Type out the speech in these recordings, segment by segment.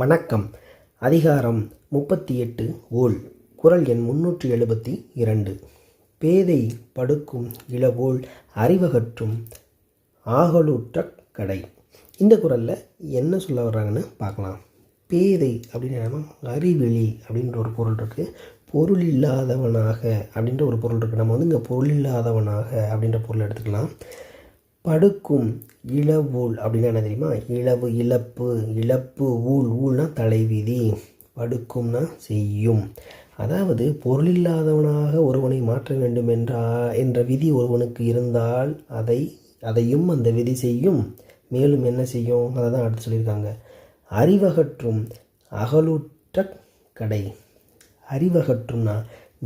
வணக்கம். அதிகாரம் முப்பத்தி எட்டு ஓல். குரல் எண் முன்னூற்றி எழுபத்தி இரண்டு. பேதை படுக்கும் இளவோல் அறிவகற்றும் ஆகலூற்ற கடை. இந்த குரலில் என்ன சொல்ல வர்றாங்கன்னு பார்க்கலாம். பேதை அப்படின்னு அறிவெளி அப்படின்ற ஒரு பொருள் இருக்குது பொருள் இல்லாதவனாக அப்படின்ற ஒரு பொருள் இருக்குது நம்ம வந்து இங்கே பொருள் இல்லாதவனாக அப்படின்ற பொருள் எடுத்துக்கலாம். படுக்கும் இளவூல் அப்படின்னா என்ன தெரியுமா? இழவு இழப்பு இழப்பு ஊழ் ஊழ்னா தலைவிதி. படுக்கும்னா செய்யும். அதாவது பொருளில்லாதவனாக ஒருவனை மாற்ற வேண்டும் என்றா என்ற விதி ஒருவனுக்கு இருந்தால் அதை அதையும் அந்த விதி செய்யும். மேலும் என்ன செய்யும்? அதை தான் அடுத்து சொல்லியிருக்காங்க. அறிவகற்றும் அகலுற்ற கடை. அறிவகற்றும்னா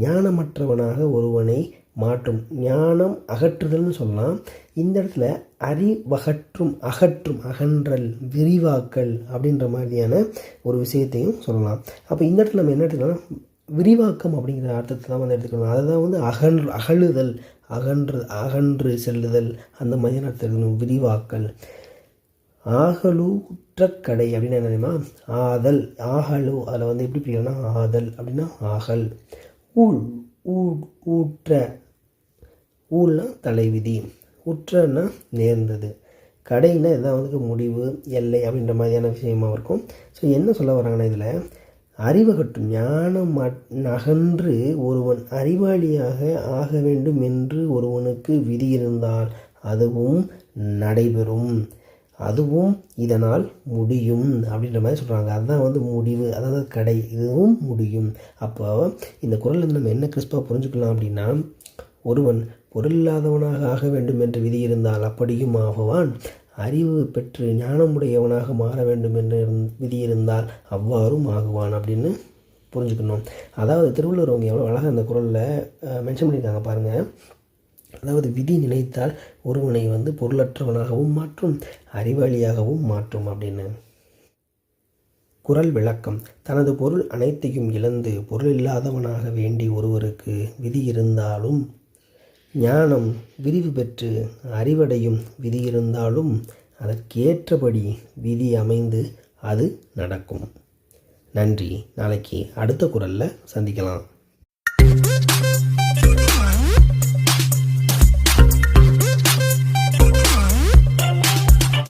ஞானமற்றவனாக ஒருவனை மாற்றும். ஞானம் அகற்றுதல்னு சொல்லலாம் இந்த இடத்துல அறிவகற்றும் அகற்றும் அகன்றல் விரிவாக்கல் அப்படின்ற மாதிரியான ஒரு விஷயத்தையும் சொல்லலாம். அப்போ இந்த இடத்துல நம்ம என்ன எடுத்துக்கலாம்? விரிவாக்கம் அப்படிங்கிற அர்த்தத்தை தான் வந்து எடுத்துக்கணும். அதை தான் வந்து அகன்று அகழுதல் அகன்று அகன்று செல்லுதல் அந்த மாதிரியான அர்த்தம் எடுக்கணும் விரிவாக்கல். ஆகலூற்ற கடை அப்படின்னு என்ன தெரியுமா? ஆதல் ஆகலு அதில் வந்து எப்படி பிரிக்கலாம்னா ஆதல் அப்படின்னா ஆகல். ஊழ் ஊ ஊற்ற ஊழ்னா தலைவிதி உற்றன்னா நேர்ந்தது. கடைன்னா இதுதான் வந்து முடிவு எல்லை அப்படின்ற மாதிரியான விஷயமாக இருக்கும். ஸோ என்ன சொல்ல வராங்கன்னா இதில் அறிவகட்டும் ஞானம் நகன்று ஒருவன் அறிவாளியாக ஆக வேண்டும் என்று ஒருவனுக்கு விதி இருந்தால் அதுவும் நடைபெறும். அதுவும் இதனால் முடியும் அப்படின்ற மாதிரி சொல்கிறாங்க அதுதான் வந்து முடிவு அதாவது கடை இதுவும் முடியும். அப்போ இந்த குரலில் நம்ம என்ன கிறிஸ்பாக புரிஞ்சுக்கலாம் அப்படின்னா ஒருவன் பொருளில்லாதவனாக ஆக வேண்டும் என்று விதி இருந்தால் அப்படியும் ஆகுவான் அறிவு பெற்று ஞானமுடையவனாக மாற வேண்டும் என்று விதி இருந்தால் அவ்வாறும் ஆகுவான் அப்படின்னு புரிஞ்சுக்கணும். அதாவது திருவள்ளுவர் அவங்க எவ்வளோ அழகாக அந்த குரலில் மென்ஷன் பண்ணியிருக்காங்க பாருங்கள் அதாவது விதி நினைத்தால் ஒருவனை வந்து பொருளற்றவனாகவும் மாற்றும் அறிவாளியாகவும் மாற்றும் அப்படின்னு. குரல் விளக்கம். தனது பொருள் அனைத்தையும் இழந்து பொருள் இல்லாதவனாக வேண்டி ஒருவருக்கு விதி இருந்தாலும் ஞானம் விரிவு பெற்று அறிவடையும் விதி இருந்தாலும் அதற்கேற்றபடி விதி அமைந்து அது நடக்கும். நன்றி. நாளைக்கு அடுத்த குரலில் சந்திக்கலாம்.